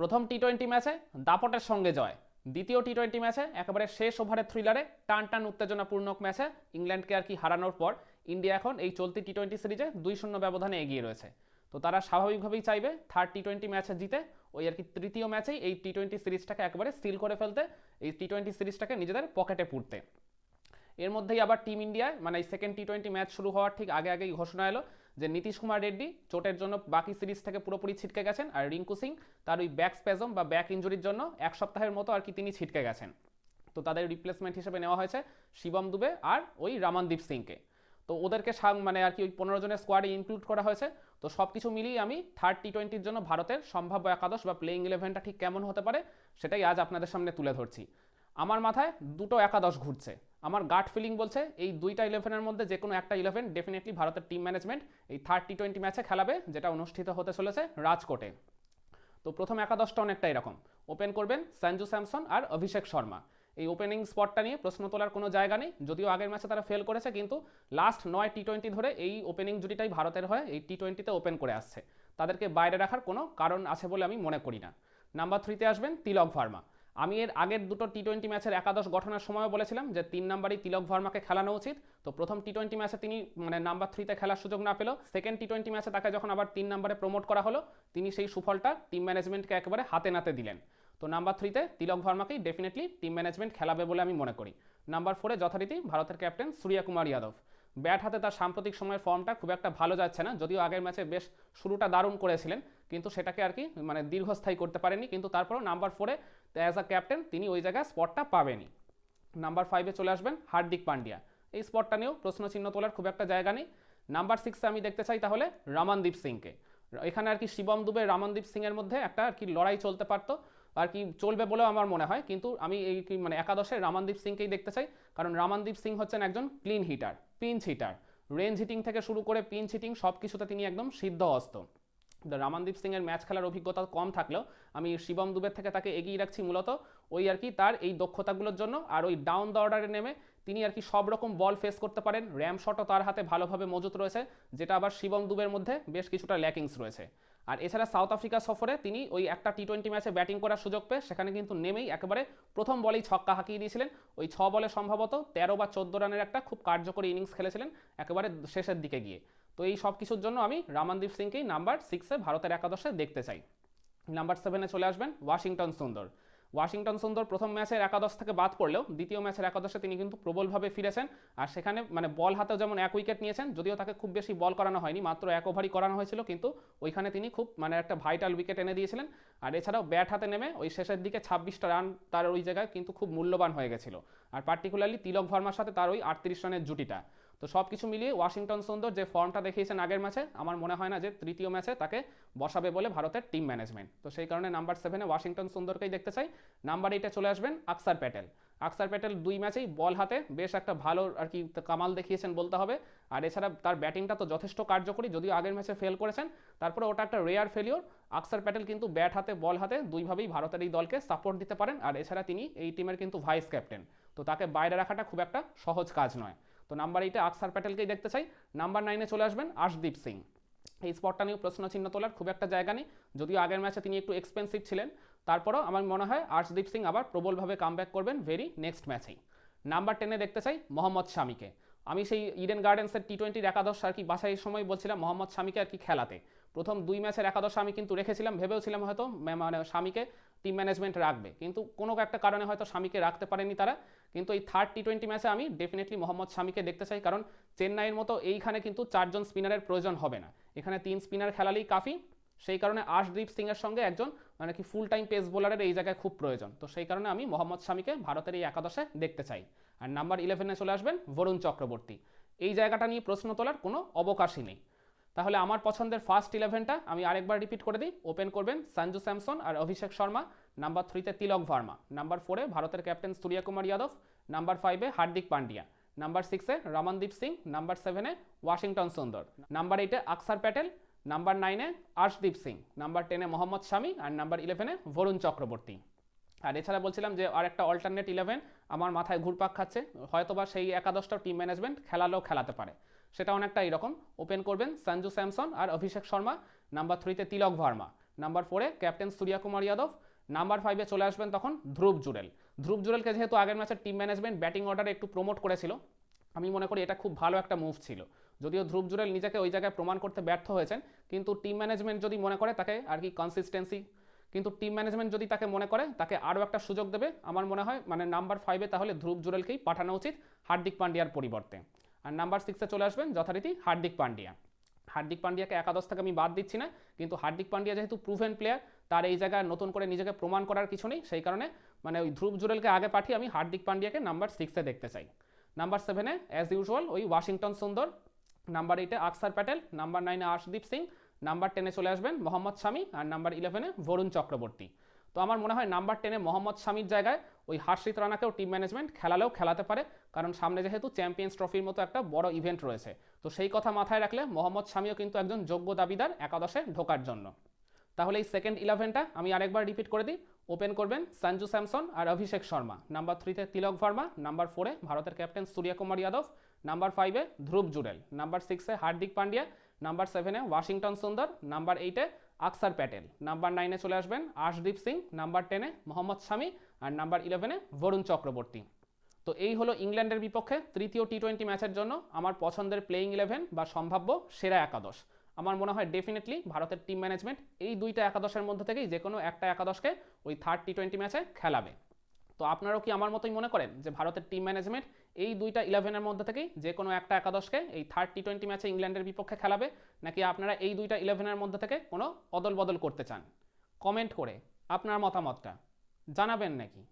প্রথম টি টোয়েন্টি ম্যাচে দাপটের সঙ্গে জয়। দ্বিতীয় টি টোয়েন্টি ম্যাচে একেবারে শেষ ওভারের থ্রিলারে টান টান উত্তেজনাপূর্ণ ম্যাচে ইংল্যান্ডকে আর কি হারানোর পর ইন্ডিয়া এখন এই চলতি টি টোয়েন্টি সিরিজে দুই শূন্য ব্যবধানে এগিয়ে রয়েছে। তো তারা স্বাভাবিকভাবেই চাইবে থার্ড টি টোয়েন্টি ম্যাচে জিতে ওই আর কি তৃতীয় ম্যাচেই এই টি টোয়েন্টি সিরিজটাকে একেবারে সিল করে ফেলতে, এই টি টোয়েন্টি সিরিজটাকে নিজেদের পকেটে পুরতে এর মধ্যেই আবার টিম ইন্ডিয়ায় মানে এই সেকেন্ড টি টোয়েন্টি ম্যাচ শুরু হওয়ার ঠিক আগে আগেই ঘোষণা এলো যে নীতিশ কুমার রেড্ডি চোটের জন্য বাকি সিরিজ থেকে পুরোপুরি ছিটকে গেছেন আর রিঙ্কু সিং তার ওই ব্যাক স্প্যাজম বা ব্যাক ইঞ্জুরির জন্য এক সপ্তাহের মতো আর কি তিনি ছিটকে গেছেন। তো তাদের রিপ্লেসমেন্ট হিসেবে নেওয়া হয়েছে শিবম দুবে আর ওই রামানদীপ সিংকে। তো ওদেরকে মানে আর কি ওই পনেরো জনের স্কোয়াডে ইনক্লুড করা হয়েছে। তো সব কিছু মিলিয়ে আমি থার্ড টি টোয়েন্টির জন্য ভারতের সম্ভাব্য একাদশ বা প্লেইং ইলেভেনটা ঠিক কেমন হতে পারে সেটাই আজ আপনাদের সামনে তুলে ধরছি। আমার মাথায় দুটো একাদশ ঘুরছে। আমার গাট ফিলিং বলছে, এই দুইটা ইলেভেনের মধ্যে যে কোনো একটা ইলেভেন ডেফিনেটলি ভারতের টিম ম্যানেজমেন্ট এই থার্ড টি টোয়েন্টি ম্যাচে খেলাবে, যেটা অনুষ্ঠিত হতে চলেছে রাজকোটে। তো প্রথম একাদশটা অনেকটা এরকম। ওপেন করবেন সঞ্জু স্যামসন আর অভিষেক শর্মা। এই ওপেনিং স্পটটা নিয়ে প্রশ্ন তোলার কোনো জায়গা নেই, যদিও আগের ম্যাচে তারা ফেল করেছে, কিন্তু লাস্ট নয় টি টোয়েন্টি ধরে এই ওপেনিং জুটিটাই ভারতের হয়ে এই টি টোয়েন্টিতে ওপেন করে আসছে। তাদেরকে বাইরে রাখার কোনো কারণ আছে বলে আমি মনে করি না। নাম্বার থ্রিতে আসবেন তিলক ভার্মা। আমি এর আগের দুটো টি টোয়েন্টি ম্যাচের একাদশ গঠনের সময়ও বলেছিলাম যে তিন নাম্বারই তিলক ভার্মাকে খেলানো উচিত। তো প্রথম টি টোয়েন্টি ম্যাচে তিনি মানে নাম্বার থ্রিতে খেলার সুযোগ না পেলেও সেকেন্ড টি টোয়েন্টি ম্যাচে তাকে যখন আবার তিন নাম্বারে প্রমোট করা হলো, তিনি সেই সুফলটা টিম ম্যানেজমেন্টকে একেবারে হাতে নাতে দিলেন। তো নাম্বার থ্রিতে তিলক ভার্মাকেই ডেফিনেটলি টিম ম্যানেজমেন্ট খেলাবে বলে আমি মনে করি। নাম্বার ফোরে যথারীতি ভারতের ক্যাপ্টেন সূর্য কুমার যাদব। ব্যাট হাতে তার সাম্প্রতিক সময়ের ফর্মটা খুব একটা ভালো যাচ্ছে না, যদিও আগের ম্যাচে বেশ শুরুটা দারুণ করেছিলেন, কিন্তু সেটাকে আর কি মানে দীর্ঘস্থায়ী করতে পারেনি, কিন্তু তারপরেও নাম্বার ফোরে অ্যাজ আ ক্যাপ্টেন তিনি ওই জায়গায় স্পটটা পাবেনই। নাম্বার ফাইভে চলে আসবেন হার্দিক পান্ডিয়া। এই স্পটটা নিয়েও প্রশ্নচিহ্ন তোলার খুব একটা জায়গা নেই। নাম্বার সিক্সে আমি দেখতে চাই তাহলে রামানদীপ সিংকে। এখানে আর কি শিবম দুবে রামানদীপ সিংয়ের মধ্যে একটা আর কি লড়াই চলতে পারতো, আর কি চলবে বলেও আমার মনে হয়। কিন্তু আমি এই কি মানে একাদশে রামানদীপ সিংকেই দেখতে চাই, কারণ রামানদীপ সিং হচ্ছেন একজন clean hitter pinch hitter range hitting থেকে শুরু করে পিঞ্চ হিটিং সব কিছুতে তিনি একদম সিদ্ধ হস্ত রামানদীপ সিংয়ের ম্যাচ খেলার অভিজ্ঞতা কম থাকলেও আমি শিবম দুবের থেকে তাকে এগিয়ে রাখছি মূলত ওই আর কি তার এই দক্ষতাগুলোর জন্য আর ওই ডাউন দ্য অর্ডারে নেমে তিনি আর কি সব রকম বল ফেস করতে পারেন। র্যাম শটও তার হাতে ভালোভাবে মজুত রয়েছে, যেটা আবার শিবম দুবের মধ্যে বেশ কিছুটা ল্যাকিংস রয়েছে। আর এছাড়া সাউথ আফ্রিকা সফরে তিনি ওই একটা টি টোয়েন্টি ম্যাচে ব্যাটিং করার সুযোগ পেয়ে সেখানে কিন্তু নেমেই একেবারে প্রথম বলেই ছক্কা হাঁকিয়ে দিয়েছিলেন। ওই ছ বলে সম্ভবত তেরো বা চোদ্দ রানের একটা খুব কার্যকরী ইনিংস খেলেছিলেন একেবারে শেষের দিকে গিয়ে। তো এই সব কিছুর জন্য আমি রামানদীপ সিংকেই নাম্বার সিক্সে ভারতের একাদশে দেখতে চাই। নাম্বার সেভেনে চলে আসবেন ওয়াশিংটন সুন্দর। ওয়াশিংটন সুন্দর প্রথম ম্যাচের একাদশ থেকে বাদ পড়লেও দ্বিতীয় ম্যাচের একাদশে তিনি কিন্তু প্রবলভাবে ফিরেছেন আর সেখানে মানে বল হাতেও যেমন এক উইকেট নিয়েছেন, যদিও তাকে খুব বেশি বল করানো হয়নি, মাত্র এক ওভারই করানো হয়েছিল, কিন্তু ওইখানে তিনি খুব মানে একটা ভাইটাল উইকেট এনে দিয়েছিলেন। আর এছাড়াও ব্যাট হাতে নেমে ওই শেষের দিকে ছাব্বিশটা রান তার ওই জায়গায় কিন্তু খুব মূল্যবান হয়ে গেছিল। আর পার্টিকুলারলি তিলক ভার্মার সাথে তার ওই আটত্রিশ রানের জুটিটা। তো সব কিছু মিলিয়ে ওয়াশিংটন সুন্দর যে ফর্মটা দেখিয়েছেন আগের ম্যাচে, আমার মনে হয় না যে তৃতীয় ম্যাচে তাকে বসাবে বলে ভারতের টিম ম্যানেজমেন্ট। তো সেই কারণে নাম্বার সেভেনে ওয়াশিংটন সুন্দরকেই দেখতে চাই। নাম্বার এইটে চলে আসবেন আকসার প্যাটেল। আকসার প্যাটেল দুই ম্যাচেই বল হাতে, বেশ একটা ভালো আর কি কামাল দেখিয়েছেন বলতে হবে। আর এছাড়া তার ব্যাটিংটা তো যথেষ্ট কার্যকরী, যদিও আগের ম্যাচে ফেল করেছেন, তারপরে ওটা একটা রেয়ার ফেলিওর। আকসার প্যাটেল কিন্তু ব্যাট হাতে, বল হাতে দুইভাবেই ভারতের এই দলকে সাপোর্ট দিতে পারেন। আর এছাড়া তিনি এই টিমের কিন্তু ভাইস ক্যাপ্টেন। তো তাকে বাইরে রাখাটা খুব একটা সহজ কাজ নয়। তো নাম্বার এইটে আকসার প্যাটেলকেই দেখতে চাই। নাম্বার নাইনে চলে আসবেন আশদীপ সিং এই স্পটটা নিয়েও প্রশ্ন চিহ্ন তোলার খুব একটা জায়গা নেই। যদিও আগের ম্যাচে তিনি একটু এক্সপেন্সিভ ছিলেন, তারপরও আমার মনে হয় আর্শদীপ সিং আবার প্রবলভাবে কামব্যাক করবেন ভেরি নেক্সট ম্যাচেই নাম্বার টেনে দেখতে চাই মোহাম্মদ শামিকে। আমি সেই ইডেন গার্ডেন্সের টি টোয়েন্টির একাদশ আর কি বাছাইয়ের সময় বলছিলাম মোহাম্মদ শামিকে আর কি খেলাতে। প্রথম দুই ম্যাচের একাদশ আমি কিন্তু রেখেছিলাম ভেবেওছিলাম হয়তো মানে স্বামীকে টিম ম্যানেজমেন্ট রাখবে। কিন্তু কোনো একটা কারণে হয়তো স্বামীকে রাখতে পারেনি তারা। কিন্তু এই থার্ড টি টোয়েন্টি ম্যাচে আমি ডেফিনেটলি মোহাম্মদ স্বামীকে দেখতে চাই। কারণ চেন্নাইয়ের মতো এইখানে কিন্তু চারজন স্পিনারের প্রয়োজন হবে না। এখানে তিন স্পিনার খেলালেই কাফি। সেই কারণে আশদীপ সিংয়ের সঙ্গে একজন মানে কি ফুল টাইম পেস বোলারের এই জায়গায় খুব প্রয়োজন। তো সেই কারণে আমি মোহাম্মদ স্বামীকে ভারতের এই একাদশে দেখতে চাই। আর নাম্বার ইলেভেনে চলে আসবেন বরুণ চক্রবর্তী। এই জায়গাটা নিয়ে প্রশ্ন তোলার কোনো অবকাশই নেই। তাহলে আমার পছন্দের ফার্স্ট ইলেভেনটা আমি আরেকবার রিপিট করে দিই। ওপেন করবেন সঞ্জু স্যামসন আর অভিষেক শর্মা। নাম্বার থ্রিতে তিলক ভার্মা। নাম্বার ফোরে ভারতের ক্যাপ্টেন সূর্য কুমার যাদব। নাম্বার ফাইভে হার্দিক পান্ডিয়া। নাম্বার সিক্সে রমনদীপ সিং। নাম্বার সেভেনে ওয়াশিংটন সুন্দর। নাম্বার এইটে আকসার প্যাটেল। নাম্বার নাইনে আর্শদীপ সিং। নাম্বার টেনে মোহাম্মদ শামি আর নাম্বার ইলেভেনে বরুণ চক্রবর্তী। আর এছাড়া বলছিলাম যে আর একটা অল্টারনেট ইলেভেন আমার মাথায় ঘুরপাক খাচ্ছে। হয়তোবা সেই একাদশটা টিম ম্যানেজমেন্ট খেলালেও খেলাতে পারে। সেটা অনেকটা এরকম। ওপেন করবেন সঞ্জু স্যামসন আর অভিষেক শর্মা। নাম্বার থ্রিতে তিলক ভার্মা। নাম্বার ফোরে ক্যাপ্টেন সূর্যা কুমার যাদব নাম্বার ফাইভে চলে আসবেন তখন ধ্রুব জুরেল ধ্রুব জুরেলকে যেহেতু আগের ম্যাচের টিম ম্যানেজমেন্ট ব্যাটিং অর্ডারে একটু প্রমোট করেছিল, আমি মনে করি এটা খুব ভালো একটা মুভ ছিল। যদিও ধ্রুব জুরেল নিজেকে ওই জায়গায় প্রমাণ করতে ব্যর্থ হয়েছেন, কিন্তু টিম ম্যানেজমেন্ট যদি মনে করে তাকে আর কি কনসিস্টেন্সি কিন্তু টিম ম্যানেজমেন্ট যদি তাকে মনে করে, তাকে আরও একটা সুযোগ দেবে। আমার মনে হয় মানে নাম্বার ফাইভে তাহলে ধ্রুব জুরেলকেই পাঠানো উচিত হার্দিক পান্ডিয়ার পরিবর্তে। আর নাম্বার সিক্সে চলে আসবেন যথারীতি হার্দিক পান্ডিয়া। হার্দিক পান্ডিয়াকে একাদশ থেকে আমি বাদ দিচ্ছি না, কিন্তু হার্দিক পান্ডিয়া যেহেতু প্রুভেন প্লেয়ার তার এই জায়গায় নতুন করে নিজেকে প্রমাণ করার কিছু নেই, সেই কারণে মানে ওই ধ্রুব জুরেলকে আগে পাঠিয়ে আমি হার্দিক পান্ডিয়াকে নাম্বার সিক্সে দেখতে চাই। নাম্বার সেভেনে অ্যাজ ইউজুয়াল ওই ওয়াশিংটন সুন্দর। নাম্বার এইটে আকসার প্যাটেল। নাম্বার নাইনে আর্শদীপ সিং। নাম্বার টেনে চলে আসবেন মোহাম্মদ শামি। আর নাম্বার ইলেভেনে বরুণ চক্রবর্তী। তো আমার মনে হয় নাম্বার টেনে মোহাম্মদ শামির জায়গায় ওই হার্ষিত রানাকেও টিম ম্যানেজমেন্ট খেলালেও খেলাতে পারে। কারণ সামনে যেহেতু চ্যাম্পিয়ন্স ট্রফির মতো একটা বড় ইভেন্ট রয়েছে। তো সেই কথা মাথায় রাখলে মোহাম্মদ শামিও কিন্তু একজন যোগ্য দাবিদার একাদশে ঢোকার জন্য। তাহলে এই সেকেন্ড ইলেভেনটা আমি আরেকবার রিপিট করে দিই। ওপেন করবেন সঞ্জু স্যামসন আর অভিষেক শর্মা। নাম্বার থ্রিতে তিলক ভার্মা নাম্বার ফোরে ভারতের ক্যাপ্টেন সূর্যকুমার যাদব। নাম্বার ফাইভে ধ্রুব জুরেল নাম্বার সিক্সে হার্দিক পান্ডিয়া নাম্বার সেভেনে ওয়াশিংটন সুন্দর নাম্বার এইটে আকসার প্যাটেল নাম্বার নাইনে চলে আসবেন আশদীপ সিং নাম্বার টেনে মোহাম্মদ শামি আর নাম্বার ইলেভেনে বরুণ চক্রবর্তী তো এই হলো ইংল্যান্ডের বিপক্ষে তৃতীয় টি টোয়েন্টি ম্যাচের জন্য আমার পছন্দের প্লেইং ইলেভেন বা সম্ভাব্য সেরা একাদশ। আমার মনে হয় ডেফিনেটলি ভারতের টিম ম্যানেজমেন্ট এই দুইটা একাদশের মধ্যে থেকেই যে কোনো একটা একাদশকে ওই থার্ড টি টোয়েন্টি ম্যাচে খেলাবে। তো আপনারাও কি আমার মতোই মনে করেন যে ভারতের টিম ম্যানেজমেন্ট এই দুইটা ইলেভেনের মধ্যে থেকেই যে কোনো একটা একাদশকে এই থার্ড টি টোয়েন্টি ম্যাচে ইংল্যান্ডের বিপক্ষে খেলাবে, নাকি আপনারা এই দুইটা ইলেভেনের মধ্যে থেকে কোনো অদল বদল করতে চান? কমেন্ট করে আপনার মতামতটা জানাবেন নাকি?